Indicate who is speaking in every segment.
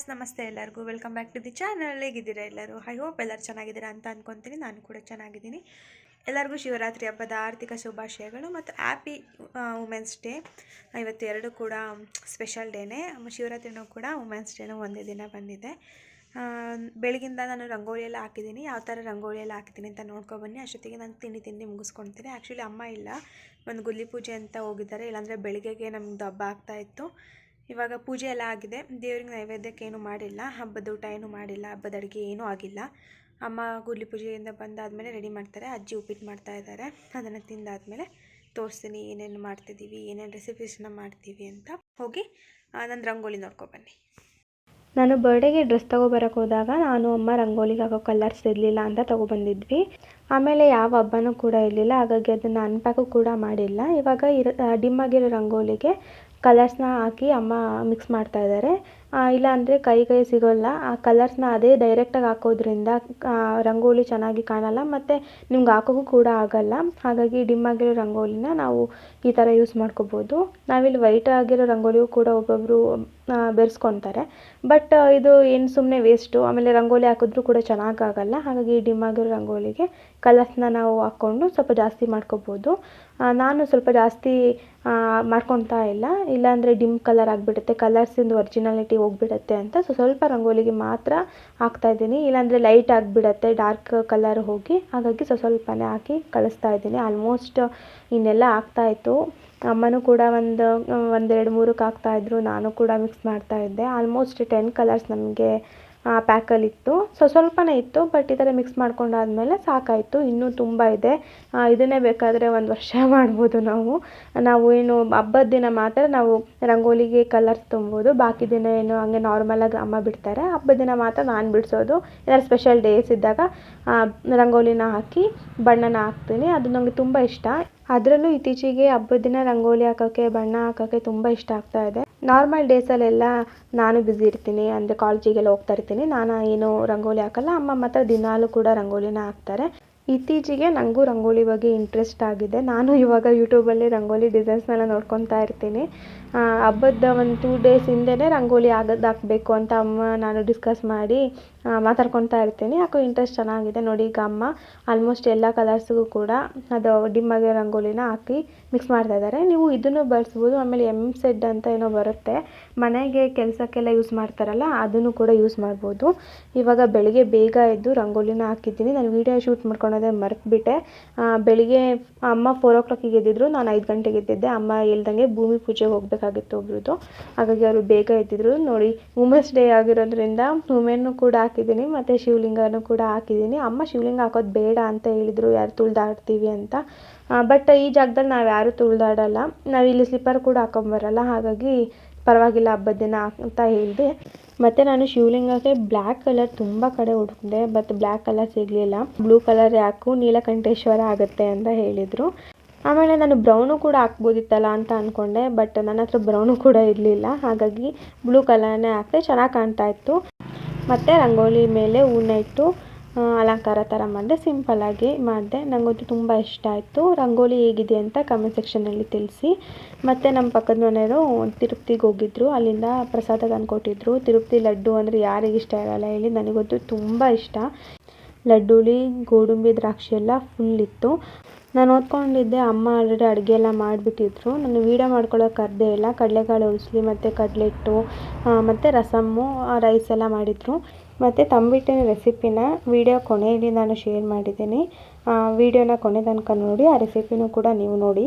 Speaker 1: Viewers ನಮಸ್ತೆ ಎಲ್ಲರಿಗೂ. Welcome back to the channel ಹೇಗಿದ್ದೀರಾ ಎಲ್ಲರೂ? ಐ ಹೋಪ್ ಎಲ್ಲರೂ ಚೆನ್ನಾಗಿದ್ದೀರಾ ಅಂತ ಅಂದ್ಕೊತೀನಿ ನಾನು ಕೂಡ ಚೆನ್ನಾಗಿದ್ದೀನಿ. ಎಲ್ಲರಿಗೂ ಶಿವರಾತ್ರಿ ಹಬ್ಬದ ಆರ್ಥಿಕ ಶುಭಾಶಯಗಳು ಮತ್ತು ಹ್ಯಾಪಿ ವುಮೆನ್ಸ್ ಡೇ ಇವತ್ತು ಎರಡು ಕೂಡ ಸ್ಪೆಷಲ್ ಡೇನೇ ಶಿವರಾತ್ರಿನೂ ಕೂಡ ವುಮೆನ್ಸ್ ಡೇನೂ ಒಂದೇ ದಿನ ಬಂದಿದೆ. ಬೆಳಗಿಂದ ನಾನು ರಂಗೋಲಿ ಎಲ್ಲ ಹಾಕಿದ್ದೀನಿ. ಯಾವ ಥರ ರಂಗೋಲಿ ಎಲ್ಲ ಹಾಕಿದ್ದೀನಿ ಅಂತ ನೋಡ್ಕೊಬನ್ನಿ. ಅಷ್ಟೊತ್ತಿಗೆ ನಾನು ತಿಂಡಿ ತಿಂಡಿ ಮುಗಿಸ್ಕೊಳ್ತೀನಿ. ಆ್ಯಕ್ಚುಲಿ ಅಮ್ಮ ಇಲ್ಲ. ಒಂದು ಗುಲ್ಲಿ ಪೂಜೆ ಅಂತ ಹೋಗಿದ್ದಾರೆ. ಇಲ್ಲಾಂದರೆ ಬೆಳಿಗ್ಗೆಗೆ ನಮ್ಮದು ಹಬ್ಬ ಆಗ್ತಾ ಇತ್ತು. ಇವಾಗ ಪೂಜೆ ಎಲ್ಲ ಆಗಿದೆ. ದೇವ್ರಿಗೆ ನೈವೇದ್ಯಕ್ಕೆ ಏನೂ ಮಾಡಿಲ್ಲ. ಹಬ್ಬದ ಊಟ ಏನೂ ಮಾಡಿಲ್ಲ. ಹಬ್ಬದ ಅಡುಗೆ ಏನೂ ಆಗಿಲ್ಲ. ಅಮ್ಮ ಗುಡ್ಲಿ ಪೂಜೆಯಿಂದ ಬಂದಾದಮೇಲೆ ರೆಡಿ ಮಾಡ್ತಾರೆ. ಅಜ್ಜಿ ಉಪ್ಪಿಟ್ಟು ಮಾಡ್ತಾ ಇದ್ದಾರೆ. ಅದನ್ನು ತಿಂದಾದಮೇಲೆ ತೋರಿಸ್ತೀನಿ ಏನೇನು ಮಾಡ್ತಿದ್ದೀವಿ, ಏನೇನು ರೆಸಿಪೀಸ್ನ ಮಾಡ್ತೀವಿ ಅಂತ. ಹೋಗಿ ನನ್ನ ರಂಗೋಲಿ ನೋಡ್ಕೊಬನ್ನಿ
Speaker 2: ನಾನು ಬರ್ಡೇಗೆ ಡ್ರೆಸ್ ತೊಗೊಬರಕ್ಕೆ ಹೋದಾಗ ನಾನು ಅಮ್ಮ ರಂಗೋಲಿಗೆ ಹಾಕೋ ಕಲರ್ಸ್ ಇರಲಿಲ್ಲ ಅಂತ ತೊಗೊಬಂದಿದ್ವಿ. ಆಮೇಲೆ ಯಾವ ಹಬ್ಬನೂ ಕೂಡ ಇರಲಿಲ್ಲ. ಹಾಗಾಗಿ ಅದನ್ನು ಅನ್ಪ್ಯಾಕು ಕೂಡ ಮಾಡಿಲ್ಲ. ಇವಾಗ ಇರೋ ಡಿಮ್ಮಾಗಿರೋ ರಂಗೋಲಿಗೆ ಕಲರ್ಸ್ನ ಹಾಕಿ ಅಮ್ಮ ಮಿಕ್ಸ್ ಮಾಡ್ತಾ ಇದ್ದಾರೆ ಇಲ್ಲ ಅಂದರೆ ಕೈ ಕೈ ಸಿಗೋಲ್ಲ. ಆ ಕಲರ್ಸ್ನ ಅದೇ ಡೈರೆಕ್ಟಾಗಿ ಹಾಕೋದ್ರಿಂದ ರಂಗೋಲಿ ಚೆನ್ನಾಗಿ ಕಾಣಲ್ಲ. ಮತ್ತು ನಿಮ್ಗೆ ಹಾಕೋಕ್ಕೂ ಕೂಡ ಆಗಲ್ಲ. ಹಾಗಾಗಿ ಡಿಮ್ ಆಗಿರೋ ರಂಗೋಲಿನ ನಾವು ಈ ಥರ ಯೂಸ್ ಮಾಡ್ಕೋಬೋದು. ನಾವಿಲ್ಲಿ ವೈಟ್ ಆಗಿರೋ ರಂಗೋಲಿಯೂ ಕೂಡ ಒಬ್ಬೊಬ್ಬರು ಬೆರೆಸ್ಕೊತಾರೆ. ಬಟ್ ಇದು ಏನು ಸುಮ್ಮನೆ ವೇಸ್ಟು ಆಮೇಲೆ ರಂಗೋಲಿ ಹಾಕಿದ್ರೂ ಕೂಡ ಚೆನ್ನಾಗಾಗಲ್ಲ ಹಾಗಾಗಿ ಡಿಮ್ ಆಗಿರೋ ರಂಗೋಲಿಗೆ ಕಲರ್ಸ್ನ ನಾವು ಹಾಕ್ಕೊಂಡು ಸ್ವಲ್ಪ ಜಾಸ್ತಿ ಮಾಡ್ಕೋಬೋದು. ನಾನು ಸ್ವಲ್ಪ ಜಾಸ್ತಿ ಮಾಡ್ಕೊತಾ ಇಲ್ಲ. ಇಲ್ಲಾಂದರೆ ಡಿಮ್ ಕಲರ್ ಆಗಿಬಿಡುತ್ತೆ. ಕಲರ್ಸಿಂದು ಒರಿಜಿನಾಲಿಟಿ ಹೋಗ್ಬಿಡುತ್ತೆ ಅಂತ. ಸೊ ಸ್ವಲ್ಪ ರಂಗೋಲಿಗೆ ಮಾತ್ರ ಹಾಕ್ತಾ ಇದ್ದೀನಿ. ಇಲ್ಲಾಂದರೆ ಲೈಟ್ ಆಗಿಬಿಡತ್ತೆ ಡಾರ್ಕ್ ಕಲರ್ ಹೋಗಿ. ಹಾಗಾಗಿ ಸೊ ಸ್ವಲ್ಪನೇ ಹಾಕಿ ಕಳಿಸ್ತಾ ಇದ್ದೀನಿ. ಆಲ್ಮೋಸ್ಟ್ ಇನ್ನೆಲ್ಲ ಆಗ್ತಾಯಿತ್ತು ಅಮ್ಮನೂ ಕೂಡ ಒಂದು, ಒಂದೆರಡು ಮೂರಕ್ಕೆ ಹಾಕ್ತಾಯಿದ್ರು ನಾನು ಕೂಡ ಮಿಕ್ಸ್ ಮಾಡ್ತಾ ಇದ್ದೆ. ಆಲ್ಮೋಸ್ಟ್ ಟೆನ್ ಕಲರ್ಸ್ ನಮಗೆ ಪ್ಯಾಕಲ್ಲಿತ್ತು. ಸೊ, ಸ್ವಲ್ಪನೇ ಇತ್ತು, ಬಟ್ ಈ ಥರ ಮಿಕ್ಸ್ ಮಾಡ್ಕೊಂಡಾದ್ಮೇಲೆ ಸಾಕಾಯಿತು. ಇನ್ನೂ ತುಂಬ ಇದೆ. ಇದನ್ನೇ ಬೇಕಾದರೆ ಒಂದು ವರ್ಷ ಮಾಡ್ಬೋದು ನಾವು. ನಾವು ಏನು ಹಬ್ಬದ ದಿನ ಮಾತ್ರ ನಾವು ರಂಗೋಲಿಗೆ ಕಲರ್ಸ್ ತುಂಬೋದು. ಬಾಕಿ ದಿನ ಏನು ಹಂಗೆ ನಾರ್ಮಲಾಗಿ ಅಮ್ಮ ಬಿಡ್ತಾರೆ. ಹಬ್ಬದ ದಿನ ಮಾತ್ರ ನಾನು ಬಿಡಿಸೋದು. ಏನಾದ್ರು ಸ್ಪೆಷಲ್ ಡೇಸ್ ಇದ್ದಾಗ ರಂಗೋಲಿನ ಹಾಕಿ ಬಣ್ಣನ ಹಾಕ್ತೀನಿ. ಅದು ನನಗೆ ತುಂಬ ಇಷ್ಟ. ಅದರಲ್ಲೂ ಇತ್ತೀಚೆಗೆ ಹಬ್ಬದ ದಿನ ರಂಗೋಲಿ ಹಾಕೋಕ್ಕೆ ಬಣ್ಣ ಹಾಕೋಕ್ಕೆ ತುಂಬ ಇಷ್ಟ ಆಗ್ತಾ ಇದೆ. ನಾರ್ಮಲ್ ಡೇಸಲ್ಲೆಲ್ಲ ನಾನು ಬ್ಯುಸಿ ಇರ್ತೀನಿ, ಅಂದರೆ ಕಾಲೇಜಿಗೆಲ್ಲ ಹೋಗ್ತಾ ಇರ್ತೀನಿ. ನಾನು ಏನು ರಂಗೋಲಿ ಹಾಕಲ್ಲ. ಅಮ್ಮ ಮಾತ್ರ ದಿನಾಲೂ ಕೂಡ ರಂಗೋಲಿನ ಹಾಕ್ತಾರೆ. ಇತ್ತೀಚೆಗೆ ನನಗೂ ರಂಗೋಲಿ ಬಗ್ಗೆ ಇಂಟ್ರೆಸ್ಟ್ ಆಗಿದೆ. ನಾನು ಇವಾಗ ಯೂಟ್ಯೂಬಲ್ಲಿ ರಂಗೋಲಿ ಡಿಸೈನ್ಸ್ನೆಲ್ಲ ನೋಡ್ಕೊತಾ ಇರ್ತೀನಿ. ಹಬ್ಬದ ಒಂದು ಟೂ ಡೇಸ್ ಹಿಂದೆನೇ ರಂಗೋಲಿ ಆಗದು ಹಾಕ್ಬೇಕು ಅಂತ ಅಮ್ಮ ನಾನು ಡಿಸ್ಕಸ್ ಮಾಡಿ ಮಾತಾಡ್ಕೊತಾ ಇರ್ತೀನಿ. ಯಾಕೋ ಇಂಟ್ರೆಸ್ಟ್ ಚೆನ್ನಾಗಿದೆ. ನೋಡಿ ಈಗ ಅಮ್ಮ ಆಲ್ಮೋಸ್ಟ್ ಎಲ್ಲ ಕಲರ್ಸ್ಗೂ ಕೂಡ ಅದು ಡಿಮ್ಮಗೆ ರಂಗೋಲಿನ ಹಾಕಿ ಮಿಕ್ಸ್ ಮಾಡ್ತಾ ಇದ್ದಾರೆ. ನೀವು ಇದನ್ನು ಬಳಸ್ಬೋದು. ಆಮೇಲೆ ಎಂ ಸೆಡ್ ಅಂತ ಏನೋ ಬರುತ್ತೆ. ಮನೆಗೆ ಕೆಲಸಕ್ಕೆಲ್ಲ ಯೂಸ್ ಮಾಡ್ತಾರಲ್ಲ, ಅದನ್ನು ಕೂಡ ಯೂಸ್ ಮಾಡ್ಬೋದು. ಇವಾಗ ಬೆಳಿಗ್ಗೆ ಬೇಗ ಎದ್ದು ರಂಗೋಲಿನ ಹಾಕಿದ್ದೀನಿ. ನಾನು ವೀಡಿಯೋ ಶೂಟ್ ಮಾಡ್ಕೊಳೋದೇ ಮರೆತುಬಿಟ್ಟೆ. ಬೆಳಿಗ್ಗೆ ಅಮ್ಮ ಫೋರ್ ಓ ಕ್ಲಾಕಿಗೆ ಎದ್ದಿದ್ರು. ನಾನು ಐದು ಗಂಟೆಗೆ ಎದ್ದಿದ್ದೆ. ಅಮ್ಮ ಹೇಳ್ದಂಗೆ ಭೂಮಿ ಪೂಜೆಗೆ ಹೋಗಬೇಕಾಗಿತ್ತು ಒಬ್ರದ್ದು. ಹಾಗಾಗಿ ಅವರು ಬೇಗ ಎದ್ದಿದ್ರು. ನೋಡಿ ವುಮೆನ್ಸ್ ಡೇ ಆಗಿರೋದ್ರಿಂದ ವುಮೆನ್ನು ಕೂಡ ಹಾಕಿದ್ದೀನಿ, ಮತ್ತು ಶಿವಲಿಂಗನೂ ಕೂಡ ಹಾಕಿದ್ದೀನಿ. ಅಮ್ಮ ಶಿವಲಿಂಗ ಹಾಕೋದು ಬೇಡ ಅಂತ ಹೇಳಿದರು, ಯಾರು ತುಳಿದಾಡ್ತೀವಿ ಅಂತ. ಬಟ್ ಈ ಜಾಗದಲ್ಲಿ ನಾವು ಯಾರೂ ತುಳಿದಾಡಲ್ಲ. ನಾವು ಇಲ್ಲಿ ಸ್ಲಿಪ್ಪರ್ ಕೂಡ ಹಾಕೊಂಬರಲ್ಲ, ಹಾಗಾಗಿ ಪರವಾಗಿಲ್ಲ ಹಬ್ಬದ ದಿನ ಅಂತ ಹೇಳಿದೆ. ಮತ್ತು ನಾನು ಶಿವಲಿಂಗಕ್ಕೆ ಬ್ಲ್ಯಾಕ್ ಕಲರ್ ತುಂಬ ಕಡೆ ಹುಡುಕಿದೆ ಬಟ್ ಬ್ಲ್ಯಾಕ್ ಕಲರ್ ಸಿಗಲಿಲ್ಲ. ಬ್ಲೂ ಕಲರ್ ಯಾಕು ನೀಲಕಂಠೇಶ್ವರ ಆಗುತ್ತೆ ಅಂತ ಹೇಳಿದರು. ಆಮೇಲೆ ನಾನು ಬ್ರೌನು ಕೂಡ ಹಾಕ್ಬೋದಿತ್ತಲ್ಲ ಅಂತ ಅಂದ್ಕೊಂಡೆ ಬಟ್ ನನ್ನ ಹತ್ರ ಬ್ರೌನು ಕೂಡ ಇರಲಿಲ್ಲ. ಹಾಗಾಗಿ ಬ್ಲೂ ಕಲರ್ನೇ ಹಾಕಿದೆ ಚೆನ್ನಾಗಿ ಕಾಣ್ತಾ ಇತ್ತು. ಮತ್ತು ರಂಗೋಲಿ ಮೇಲೆ ಹೂನ ಇಟ್ಟು ಅಲಂಕಾರ ಥರ ಮಾಡಿದೆ ಸಿಂಪಲ್ಲಾಗಿ ಮಾಡಿದೆ. ನನಗಂತೂ ತುಂಬ ಇಷ್ಟ ಆಯಿತು. ರಂಗೋಲಿ ಹೇಗಿದೆ ಅಂತ ಕಮೆಂಟ್ ಸೆಕ್ಷನಲ್ಲಿ ತಿಳಿಸಿ. ಮತ್ತು ನಮ್ಮ ಪಕ್ಕದ ಮನೆಯವರು ತಿರುಪ್ತಿಗೆ ಹೋಗಿದ್ರು. ಅಲ್ಲಿಂದ ಪ್ರಸಾದ ತಂದುಕೊಟ್ಟಿದ್ರು. ತಿರುಪತಿ ಲಡ್ಡು ಅಂದರೆ ಯಾರಿಗೆ ಇಷ್ಟ ಇರಲ್ಲ ಹೇಳಿ, ನನಗಂತೂ ತುಂಬ ಇಷ್ಟ. ಲಡ್ಡುಲಿ ಗೋಡಂಬಿ ದ್ರಾಕ್ಷಿ ಎಲ್ಲ ಫುಲ್ ಇತ್ತು. ನಾನು ಓದ್ಕೊಂಡಿದ್ದೆ, ಅಮ್ಮ ಆಲ್ರೆಡಿ ಅಡುಗೆ ಎಲ್ಲ ಮಾಡಿಬಿಟ್ಟಿದ್ರು. ನಾನು ವೀಡಿಯೋ ಮಾಡ್ಕೊಳ್ಳೋಕೆ ಕರೆದೇ ಇಲ್ಲ. ಕಡಲೆಕಾಳು ಉಳಿಸ್ಲಿ ಮತ್ತು ಕಡಲೆಟ್ಟು ಮತ್ತು ರಸಮ್ಮು ರೈಸ್ ಎಲ್ಲ ಮಾಡಿದರು. ಮತ್ತು ತಂಬಿಟ್ಟಿನ ರೆಸಿಪಿನ ವೀಡಿಯೋ ಕೊನೆಯಲ್ಲಿ ನಾನು ಶೇರ್ ಮಾಡಿದ್ದೀನಿ. ವೀಡಿಯೋನ ಕೊನೆ ತನಕ ನೋಡಿ, ಆ ರೆಸಿಪಿನೂ ಕೂಡ ನೀವು ನೋಡಿ.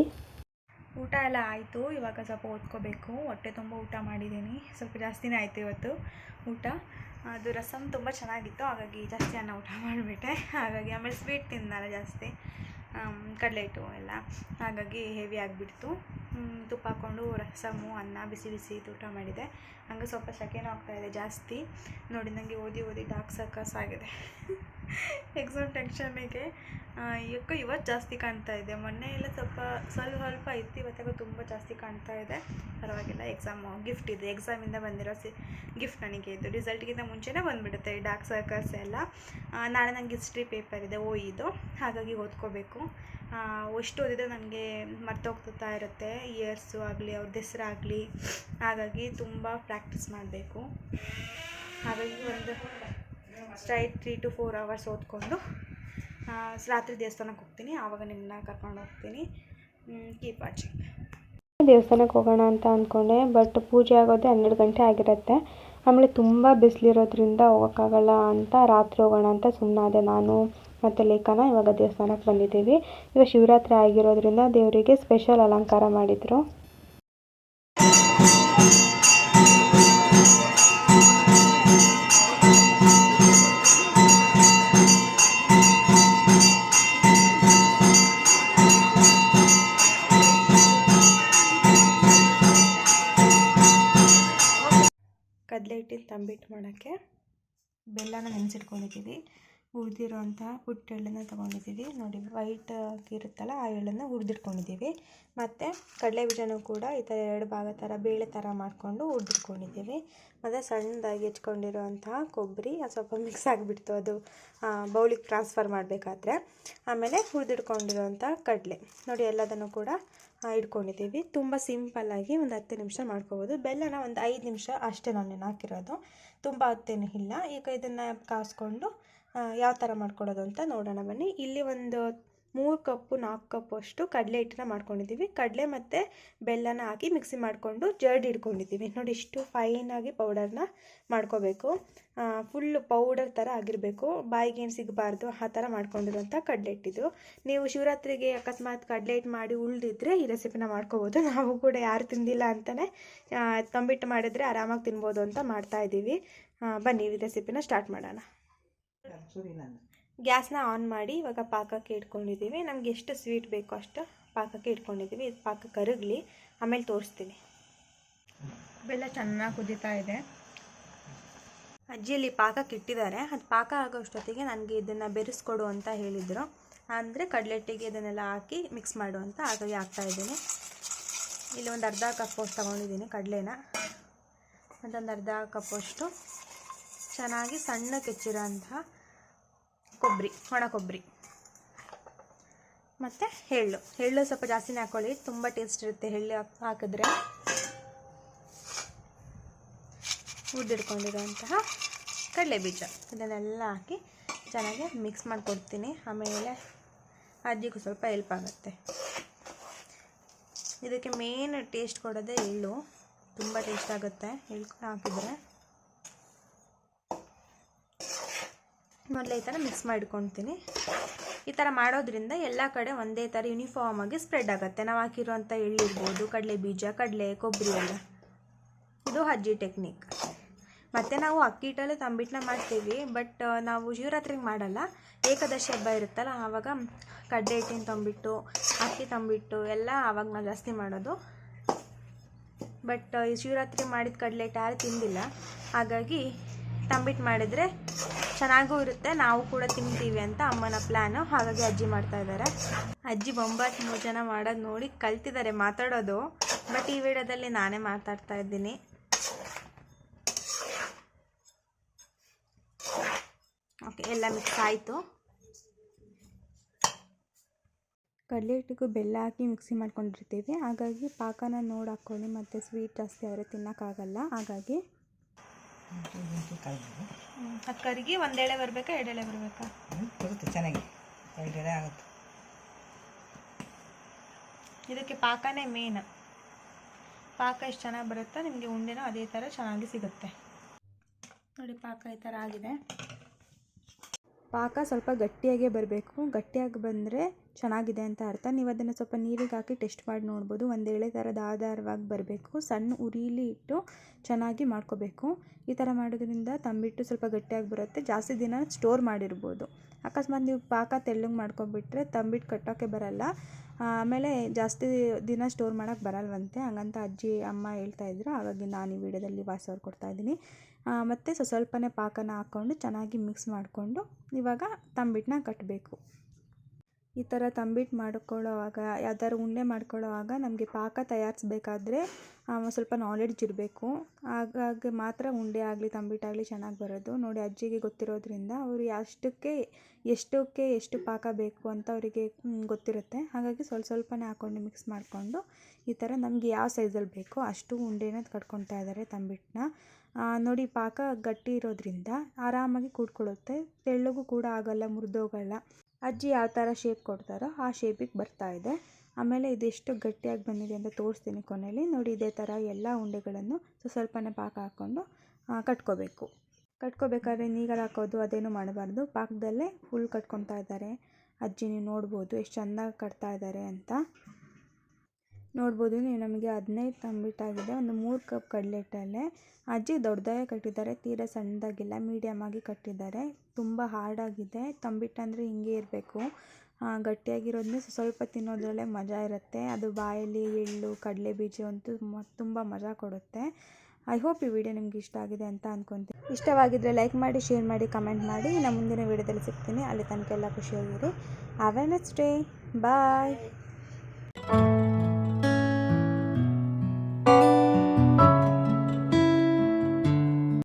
Speaker 1: ಊಟ ಎಲ್ಲ ಆಯಿತು. ಇವಾಗ ಸ್ವಲ್ಪ ಓದ್ಕೋಬೇಕು. ಹೊಟ್ಟೆ ತುಂಬ ಊಟ ಮಾಡಿದ್ದೀನಿ. ಸ್ವಲ್ಪ ಜಾಸ್ತಿನೇ ಆಯಿತು ಇವತ್ತು ಊಟ. ಅದು ರಸಮ್ ತುಂಬ ಚೆನ್ನಾಗಿತ್ತು. ಹಾಗಾಗಿ ಜಾಸ್ತಿ ಅನ್ನ ಊಟ ಮಾಡಿಬಿಟ್ಟೆ. ಹಾಗಾಗಿ ಆಮೇಲೆ ಸ್ವೀಟ್ ತಿಂದಲ್ಲ ಜಾಸ್ತಿ. ಕಡಲೆಟ್ಟು ಎಲ್ಲ. ಹಾಗಾಗಿ ಹೆವಿ ಆಗಿಬಿಡ್ತು. ತುಪ್ಪ ಹಾಕ್ಕೊಂಡು ರಸಮು, ಅನ್ನ, ಬಿಸಿ ಬಿಸಿ ಊಟ ಮಾಡಿದೆ. ಹಂಗೆ ಸ್ವಲ್ಪ ಸೆಕೆನೂ ಆಗ್ತಾಯಿದೆ ಜಾಸ್ತಿ. ನೋಡಿ ನನಗೆ ಓದಿ ಓದಿ ಸರ್ಕಸ್ ಆಗಿದೆ. ಎಕ್ಸಾಮ್ ಟೆನ್ಷನ್ನಿಗೆ ಯಾಕೋ ಇವತ್ತು ಜಾಸ್ತಿ ಕಾಣ್ತಾ ಇದೆ. ಮೊನ್ನೆ ಎಲ್ಲ ಸ್ವಲ್ಪ ಸ್ವಲ್ಪ ಸ್ವಲ್ಪ ಇತ್ತು ಇವತ್ತಾಗ ತುಂಬ ಜಾಸ್ತಿ ಕಾಣ್ತಾ ಇದೆ. ಪರವಾಗಿಲ್ಲ, ಎಕ್ಸಾಮು ಗಿಫ್ಟ್ ಇದೆ. ಎಕ್ಸಾಮಿಂದ ಬಂದಿರೋ ಸಿ, ಗಿಫ್ಟ್ ನನಗೆ ಇದು. ರಿಸಲ್ಟ್ಗಿಂತ ಮುಂಚೆನೇ ಬಂದುಬಿಡುತ್ತೆ ಡಾರ್ಕ್ ಸರ್ಕಲ್ಸ್ ಎಲ್ಲ. ನಾಳೆ ನನಗೆ ಹಿಸ್ಟ್ರಿ ಪೇಪರ್ ಇದೆ, ಓ, ಇದು. ಹಾಗಾಗಿ ಓದ್ಕೋಬೇಕು. ಎಷ್ಟು ಓದಿದ್ರೆ ನನಗೆ ಮರ್ತೋಗ್ತಾ ಇರುತ್ತೆ. ಇಯರ್ಸು ಆಗಲಿ, ಅವ್ರ ಹೆಸರಾಗಲಿ ಹಾಗಾಗಿ ತುಂಬ ಪ್ರಾಕ್ಟೀಸ್ ಮಾಡಬೇಕು.
Speaker 2: ಹಾಗಾಗಿ ಒಂದು straight three to four hours ಓದ್ಕೊಂಡು ರಾತ್ರಿ ದೇವಸ್ಥಾನಕ್ಕೆ ಹೋಗ್ತೀನಿ. ಆವಾಗ ನಿಮ್ಮನ್ನ ಕರ್ಕೊಂಡು ಹೋಗ್ತೀನಿ. ಕೀಪ್ ವಾಚಿಂಗ್
Speaker 3: ದೇವಸ್ಥಾನಕ್ಕೆ ಹೋಗೋಣ ಅಂತ ಅಂದ್ಕೊಂಡೆ ಬಟ್ ಪೂಜೆ ಆಗೋದೇ ಹನ್ನೆರಡು ಗಂಟೆ ಆಗಿರುತ್ತೆ. ಆಮೇಲೆ ತುಂಬ ಬಿಸಿಲಿರೋದ್ರಿಂದ ಹೋಗೋಕ್ಕಾಗಲ್ಲ ಅಂತ, ರಾತ್ರಿ ಹೋಗೋಣ ಅಂತ ಸುಮ್ಮನಾದೆ ನಾನು ಮತ್ತು ಲೇಖನ ಇವಾಗ ದೇವಸ್ಥಾನಕ್ಕೆ ಬಂದಿದ್ದೀವಿ. ಇವಾಗ ಶಿವರಾತ್ರಿ ಆಗಿರೋದ್ರಿಂದ ದೇವರಿಗೆ ಸ್ಪೆಷಲ್ ಅಲಂಕಾರ ಮಾಡಿದರು.
Speaker 2: ಬೆಲ್ಲನ ನೆನೆಸಿಟ್ಕೊಂಡಿದ್ದೀವಿ ಹುರಿದಿರೋಂಥ ಹುಟ್ಟು ಎಳ್ಳನ್ನು ತೊಗೊಂಡಿದ್ದೀವಿ. ನೋಡಿ ವೈಟ್ ಇರುತ್ತಲ್ಲ ಆ ಎಳ್ಳನ್ನು ಹುರಿದಿಟ್ಕೊಂಡಿದ್ದೀವಿ. ಮತ್ತು ಕಡಲೆ ಬೀಜನೂ ಕೂಡ ಈ ಥರ ಎರಡು ಭಾಗ ಥರ, ಬೇಳೆ ಥರ ಮಾಡಿಕೊಂಡು ಹುರಿದಿಟ್ಕೊಂಡಿದ್ದೀವಿ. ಮತ್ತು ಸಣ್ಣದಾಗಿ ಹೆಚ್ಕೊಂಡಿರುವಂತಹ ಕೊಬ್ಬರಿ, ಅದು ಸ್ವಲ್ಪ ಮಿಕ್ಸ್ ಆಗಿಬಿಡ್ತು. ಅದು ಬೌಲಿಗೆ ಟ್ರಾನ್ಸ್ಫರ್ ಮಾಡಬೇಕಾದ್ರೆ. ಆಮೇಲೆ ಹುರಿದಿಟ್ಕೊಂಡಿರುವಂಥ ಕಡಲೆ. ನೋಡಿ, ಎಲ್ಲದನ್ನು ಕೂಡ ಇಟ್ಕೊಂಡಿದ್ದೀವಿ. ತುಂಬ ಸಿಂಪಲ್ಲಾಗಿ ಒಂದು ಹತ್ತು ನಿಮಿಷ ಮಾಡ್ಕೋಬೋದು. ಬೆಲ್ಲನ ಒಂದು ಐದು ನಿಮಿಷ ಅಷ್ಟೇ ನಾನು ಹಾಕಿರೋದು. ತುಂಬ ಹೊತ್ತೇನು ಇಲ್ಲ. ಈಗ ಇದನ್ನು ಕಾಸ್ಕೊಂಡು ಯಾವ ಥರ ಮಾಡ್ಕೊಳ್ಳೋದು ಅಂತ ನೋಡೋಣ ಬನ್ನಿ. ಇಲ್ಲಿ ಒಂದು ಮೂರು ಕಪ್ಪು, ನಾಲ್ಕು ಕಪ್ಪು ಅಷ್ಟು ಕಡಲೆ ಹಿಟ್ಟನ್ನ ಮಾಡ್ಕೊಂಡಿದ್ದೀವಿ. ಕಡಲೆ ಮತ್ತು ಬೆಲ್ಲನ ಹಾಕಿ ಮಿಕ್ಸಿ ಮಾಡಿಕೊಂಡು ಜರ್ಡ್ ಇಟ್ಕೊಂಡಿದ್ದೀವಿ ನೋಡಿ ಇಷ್ಟು ಫೈನಾಗಿ ಪೌಡರ್ನ ಮಾಡ್ಕೋಬೇಕು. ಫುಲ್ ಪೌಡರ್ ಥರ ಆಗಿರಬೇಕು. ಬಾಯಿಗೆ ಏನು ಸಿಗಬಾರ್ದು, ಆ ಥರ ಮಾಡ್ಕೊಂಡಿರೋಂಥ ಕಡಲೆ ಹಿಟ್ಟಿದು ನೀವು ಶಿವರಾತ್ರಿಗೆ ಅಕಸ್ಮಾತ್ ಕಡಲೆ ಹಿಟ್ಟು ಮಾಡಿ ಉಳಿದಿದ್ರೆ ಈ ರೆಸಿಪಿನ ಮಾಡ್ಕೋಬೋದು. ನಾವು ಕೂಡ ಯಾರು ತಿಂದಿಲ್ಲ ಅಂತಲೇ ತಂಬಿಟ್ಟು ಮಾಡಿದರೆ ಆರಾಮಾಗಿ ತಿನ್ಬೋದು ಅಂತ ಮಾಡ್ತಾ ಇದ್ದೀವಿ ಬನ್ನಿ, ಈ ರೆಸಿಪಿನ ಸ್ಟಾರ್ಟ್ ಮಾಡೋಣ. ಗ್ಯಾಸ್ನ ಆನ್ ಮಾಡಿ ಇವಾಗ ಪಾಕಕ್ಕೆ ಇಟ್ಕೊಂಡಿದ್ದೀವಿ. ನಮ್ಗೆ ಎಷ್ಟು ಸ್ವೀಟ್ ಬೇಕೋ ಅಷ್ಟು ಪಾಕಕ್ಕೆ ಇಟ್ಕೊಂಡಿದ್ದೀವಿ. ಇದು ಪಾಕ ಕರಗಲಿ ಆಮೇಲೆ ತೋರಿಸ್ತೀನಿ. ಬೆಲ್ಲ ಚೆನ್ನಾಗಿ ಕುದೀತಾ ಇದೆ. ಅಜ್ಜಿಯಲ್ಲಿ ಪಾಕಕ್ಕೆ ಇಟ್ಟಿದ್ದಾರೆ. ಅದು ಪಾಕ ಆಗೋಷ್ಟೊತ್ತಿಗೆ ನನಗೆ ಇದನ್ನು ಬೆರೆಸ್ಕೊಡು ಅಂತ ಹೇಳಿದರು. ಅಂದರೆ ಕಡಲೆಟ್ಟಿಗೆ ಇದನ್ನೆಲ್ಲ ಹಾಕಿ ಮಿಕ್ಸ್ ಮಾಡು ಅಂತ ಹಾಗಾಗಿ ಹಾಕ್ತಾ ಇದ್ದೀನಿ. ಇಲ್ಲಿ ಒಂದು ಅರ್ಧ ಕಪ್ಪೋಷ್ಟು ಅಷ್ಟು ತೊಗೊಂಡಿದ್ದೀನಿ ಕಡಲೆನ. ಮತ್ತೊಂದು ಅರ್ಧ ಕಪ್ಪಷ್ಟು ಚೆನ್ನಾಗಿ ಸಣ್ಣ ಕೆಚ್ಚಿರೋಂತಹ ಕೊಬ್ಬರಿ, ಒಣ ಕೊಬ್ಬರಿ. ಮತ್ತು ಎಳ್ಳು. ಎಳ್ಳು ಸ್ವಲ್ಪ ಜಾಸ್ತಿನೇ ಹಾಕ್ಕೊಳ್ಳಿ ತುಂಬ ಟೇಸ್ಟ್ ಇರುತ್ತೆ ಎಳ್ಳು ಹಾಕಿದ್ರೆ. ಉದ್ದಿಡ್ಕೊಂಡಿರೋಂತಹ ಕಡಲೆ ಬೀಜ ಇದನ್ನೆಲ್ಲ ಹಾಕಿ ಚೆನ್ನಾಗಿ ಮಿಕ್ಸ್ ಮಾಡಿಕೊಡ್ತೀನಿ. ಆಮೇಲೆ ಅಜ್ಜಿಗೂ ಸ್ವಲ್ಪ ಹೆಲ್ಪ್ ಆಗುತ್ತೆ. ಇದಕ್ಕೆ ಮೇನ್ ಟೇಸ್ಟ್ ಕೊಡೋದೇ ಎಳ್ಳು. ತುಂಬ ಟೇಸ್ಟ್ ಆಗುತ್ತೆ. ಎಳ್ಳು ಹಾಕಿದರೆ. ಮೊದಲೇ ಈ ಥರ ಮಿಕ್ಸ್ ಮಾಡ್ಕೊತೀನಿ. ಈ ಥರ ಮಾಡೋದ್ರಿಂದ ಎಲ್ಲ ಕಡೆ ಒಂದೇ ಥರ ಯೂನಿಫಾರ್ಮ್ ಆಗಿ ಸ್ಪ್ರೆಡ್ ಆಗುತ್ತೆ. ನಾವು ಹಾಕಿರುವಂಥ ಎಳ್ಳಿರ್ಬೋದು ಕಡಲೆ ಬೀಜ, ಕಡಲೆ, ಕೊಬ್ಬರಿ ಎಲ್ಲ. ಇದು ಅಜ್ಜಿ ಟೆಕ್ನಿಕ್ ಮತ್ತು ನಾವು ಅಕ್ಕಿ ಹಿಟ್ಟಲ್ಲೇ ತಂಬಿಟ್ಟನ್ನ ಮಾಡ್ತೀವಿ. ಬಟ್ ನಾವು ಶಿವರಾತ್ರಿಗೆ ಮಾಡಲ್ಲ. ಏಕಾದಶಿ ಹಬ್ಬ ಇರುತ್ತಲ್ಲ, ಆವಾಗ ಕಡಲೆ ಹಿಟ್ಟಿನ ತಂಬಿಟ್ಟು, ಅಕ್ಕಿ ತಂಬಿಟ್ಟು ಎಲ್ಲ ಆವಾಗ ನಾವು ಜಾಸ್ತಿ ಮಾಡೋದು. ಬಟ್ ಈ ಶಿವರಾತ್ರಿ ಮಾಡಿದ ಕಡಲೆ ಹಿಟ್ಟು ಯಾರು ತಿಂದಿಲ್ಲ. ಹಾಗಾಗಿ ತಂಬಿಟ್ಟು ಮಾಡಿದರೆ ಚೆನ್ನಾಗೂ ಇರುತ್ತೆ. ನಾವು ಕೂಡ ತಿಂತೀವಿ ಅಂತ ಅಮ್ಮನ ಪ್ಲ್ಯಾನು ಹಾಗಾಗಿ ಅಜ್ಜಿ ಮಾಡ್ತಾ ಇದ್ದಾರೆ. ಅಜ್ಜಿ ಬೊಂಬಾಟ್ ಮೂರು ಜನ ಮಾಡೋದು ನೋಡಿ ಕಲ್ತಿದ್ದಾರೆ ಮಾತಾಡೋದು. ಬಟ್ ಈ ವಿಡಿಯೋದಲ್ಲಿ ನಾನೇ ಮಾತಾಡ್ತಾ ಇದ್ದೀನಿ. ಓಕೆ ಎಲ್ಲ ಮಿಕ್ಸ್ ಆಯಿತು. ಕಡಲೆ ಹಿಟ್ಟಿಗೂ ಬೆಲ್ಲ ಹಾಕಿ ಮಿಕ್ಸಿ ಮಾಡ್ಕೊಂಡಿರ್ತೀವಿ. ಹಾಗಾಗಿ ಪಾಕನ ನೋಡಿ ಹಾಕ್ಕೊಳ್ಳಿ. ಮತ್ತು ಸ್ವೀಟ್ ಜಾಸ್ತಿ ಆದರೆ ತಿನ್ನೋಕ್ಕಾಗಲ್ಲ. ಹಾಗಾಗಿ ಅದು ಕರಿಗೆ ಒಂದೆಳೆ ಬರಬೇಕಾ ಎರಡೆಳೆ ಬರಬೇಕಾ?
Speaker 4: ಬರುತ್ತೆ ಚೆನ್ನಾಗಿ. ಎರಡೆಡೆ ಆಗುತ್ತೆ.
Speaker 2: ಇದಕ್ಕೆ ಪಾಕನೇ ಮೇನ್ ಪಾಕ ಎಷ್ಟು ಚೆನ್ನಾಗಿ ಬರುತ್ತೋ ನಿಮಗೆ ಉಂಡೆನೂ ಅದೇ ಥರ ಚೆನ್ನಾಗಿ ಸಿಗುತ್ತೆ. ನೋಡಿ ಪಾಕ ಈ ಥರ ಆಗಿದೆ. ಪಾಕ ಸ್ವಲ್ಪ ಗಟ್ಟಿಯಾಗೇ ಬರಬೇಕು. ಗಟ್ಟಿಯಾಗಿ ಬಂದರೆ ಚೆನ್ನಾಗಿದೆ ಅಂತ ಅರ್ಥ. ನೀವು ಅದನ್ನು ಸ್ವಲ್ಪ ನೀರಿಗೆ ಹಾಕಿ ಟೆಸ್ಟ್ ಮಾಡಿ ನೋಡ್ಬೋದು. ಒಂದು ಎಳೆ ಥರದ ಆಧಾರವಾಗಿ ಬರಬೇಕು. ಸಣ್ಣ ಉರಿಲಿ ಇಟ್ಟು ಚೆನ್ನಾಗಿ ಮಾಡ್ಕೋಬೇಕು. ಈ ಥರ ಮಾಡೋದ್ರಿಂದ ತಂಬಿಟ್ಟು ಸ್ವಲ್ಪ ಗಟ್ಟಿಯಾಗಿ ಬರುತ್ತೆ. ಜಾಸ್ತಿ ದಿನ ಸ್ಟೋರ್ ಮಾಡಿರ್ಬೋದು. ಅಕಸ್ಮಾತ್ ನೀವು ಪಾಕ ತೆಳ್ಳಗೆ ಮಾಡ್ಕೊಬಿಟ್ರೆ ತಂಬಿಟ್ಟು ಕಟ್ಟೋಕ್ಕೆ ಬರಲ್ಲ. ಆಮೇಲೆ ಜಾಸ್ತಿ ದಿನ ಸ್ಟೋರ್ ಮಾಡೋಕ್ಕೆ ಬರಲ್ವಂತೆ. ಹಂಗಂತ ಅಜ್ಜಿ, ಅಮ್ಮ ಹೇಳ್ತಾ ಇದ್ರು. ಹಾಗಾಗಿ ನಾನು ಈ ವಿಡಿಯೋದಲ್ಲಿ ವಾಸವ್ರು ಓವರ್ ಕೊಡ್ತಾ ಇದ್ದೀನಿ. ಮತ್ತು ಸೊ, ಸ್ವಲ್ಪನೇ ಪಾಕನ ಹಾಕ್ಕೊಂಡು ಚೆನ್ನಾಗಿ ಮಿಕ್ಸ್ ಮಾಡಿಕೊಂಡು ಇವಾಗ ತಂಬಿಟ್ಟನ್ನ ಕಟ್ಟಬೇಕು ಈ ಥರ ತಂಬಿಟ್ಟು ಮಾಡ್ಕೊಳ್ಳೋವಾಗ, ಯಾವ್ದಾದ್ರು ಉಂಡೆ ಮಾಡ್ಕೊಳ್ಳೋವಾಗ ನಮಗೆ ಪಾಕ ತಯಾರಿಸ್ಬೇಕಾದ್ರೆ ಸ್ವಲ್ಪ ನಾಲೆಡ್ಜ್ ಇರಬೇಕು. ಹಾಗಾಗಿ ಮಾತ್ರ ಉಂಡೆ ಆಗಲಿ ತಂಬಿಟ್ಟಾಗಲಿ ಚೆನ್ನಾಗಿ ಬರೋದು. ನೋಡಿ, ಅಜ್ಜಿಗೆ ಗೊತ್ತಿರೋದ್ರಿಂದ ಅವರು ಅಷ್ಟಕ್ಕೆ, ಎಷ್ಟಕ್ಕೆ ಎಷ್ಟು ಪಾಕ ಬೇಕು ಅಂತ ಅವರಿಗೆ ಗೊತ್ತಿರುತ್ತೆ. ಹಾಗಾಗಿ ಸ್ವಲ್ಪ ಸ್ವಲ್ಪನೇ ಹಾಕ್ಕೊಂಡು ಮಿಕ್ಸ್ ಮಾಡಿಕೊಂಡು ಈ ಥರ ನಮಗೆ ಯಾವ ಸೈಜಲ್ಲಿ ಬೇಕೋ ಅಷ್ಟು ಉಂಡೆನ ಕಟ್ಕೊತಾ ಇದ್ದಾರೆ ತಂಬಿಟ್ಟನ್ನ ನೋಡಿ, ಪಾಕ ಗಟ್ಟಿ ಇರೋದ್ರಿಂದ ಆರಾಮಾಗಿ ಕೂಡ್ಕೊಳ್ಳುತ್ತೆ. ತೆಳ್ಳಗೂ ಕೂಡ ಆಗಲ್ಲ, ಮುರಿದೋಗಲ್ಲ. ಅಜ್ಜಿ ಯಾವ ಥರ ಶೇಪ್ ಕೊಡ್ತಾರೋ ಆ ಶೇಪಿಗೆ ಬರ್ತಾ ಇದೆ. ಆಮೇಲೆ ಇದೆಷ್ಟು ಗಟ್ಟಿಯಾಗಿ ಬಂದಿದೆ ಅಂತ ತೋರಿಸ್ತೀನಿ ಕೊನೆಯಲ್ಲಿ ನೋಡಿ, ಇದೇ ಥರ ಎಲ್ಲ ಉಂಡೆಗಳನ್ನು ಸೊ ಸ್ವಲ್ಪನೇ ಪಾಕ ಹಾಕ್ಕೊಂಡು ಕಟ್ಕೋಬೇಕು. ಕಟ್ಕೋಬೇಕಾದ್ರೆ ನೀರಲ್ಲಿ ಹಾಕೋದು, ಅದೇನು ಮಾಡಬಾರ್ದು. ಪಾಕದಲ್ಲೇ ಹುಲ್ಲು ಕಟ್ಕೊತಾ ಇದ್ದಾರೆ. ಅಜ್ಜಿ, ನೀವು ನೋಡ್ಬೋದು, ಎಷ್ಟು ಚೆಂದಾಗಿ ಕಟ್ತಾ ಇದ್ದಾರೆ ಅಂತ. ನೋಡ್ಬೋದು, ನೀವು ನಮಗೆ ಹದಿನೈದು ತಂಬಿಟ್ಟಾಗಿದೆ. ಒಂದು ಮೂರು ಕಪ್ ಕಡಲೆ ಅಜ್ಜಿ ದೊಡ್ಡದಾಗೆ ಕಟ್ಟಿದ್ದಾರೆ. ತೀರಾ ಸಣ್ಣದಾಗಿಲ್ಲ ಮೀಡಿಯಮ್ ಆಗಿ ಕಟ್ಟಿದ್ದಾರೆ. ತುಂಬ ಹಾರ್ಡಾಗಿದೆ ತಂಬಿಟ್ಟು ಅಂದರೆ ಹಿಂಗೆ ಇರಬೇಕು. ಗಟ್ಟಿಯಾಗಿರೋದನ್ನ ಸ್ವಲ್ಪ ತಿನ್ನೋದ್ರಲ್ಲೇ ಮಜಾ ಇರುತ್ತೆ. ಅದು ಬಾಯಲ್ಲಿ ಎಳ್ಳು, ಕಡಲೆ ಬೀಜ ಅಂತೂ ತುಂಬ ಮಜಾ ಕೊಡುತ್ತೆ. ಐ ಹೋಪ್ ಈ ವಿಡಿಯೋ ನಿಮ್ಗೆ ಇಷ್ಟ ಆಗಿದೆ ಅಂತ ಅಂದ್ಕೊತೀನಿ ಇಷ್ಟವಾಗಿದ್ದರೆ ಲೈಕ್ ಮಾಡಿ ಶೇರ್ ಮಾಡಿ ಕಮೆಂಟ್ ಮಾಡಿ. ನಾನು ಮುಂದಿನ ವಿಡಿಯೋದಲ್ಲಿ ಸಿಗ್ತೀನಿ. ಅಲ್ಲಿ ತನಕ ಎಲ್ಲ ಖುಷಿಯಾಗಿರಿ. Have day bye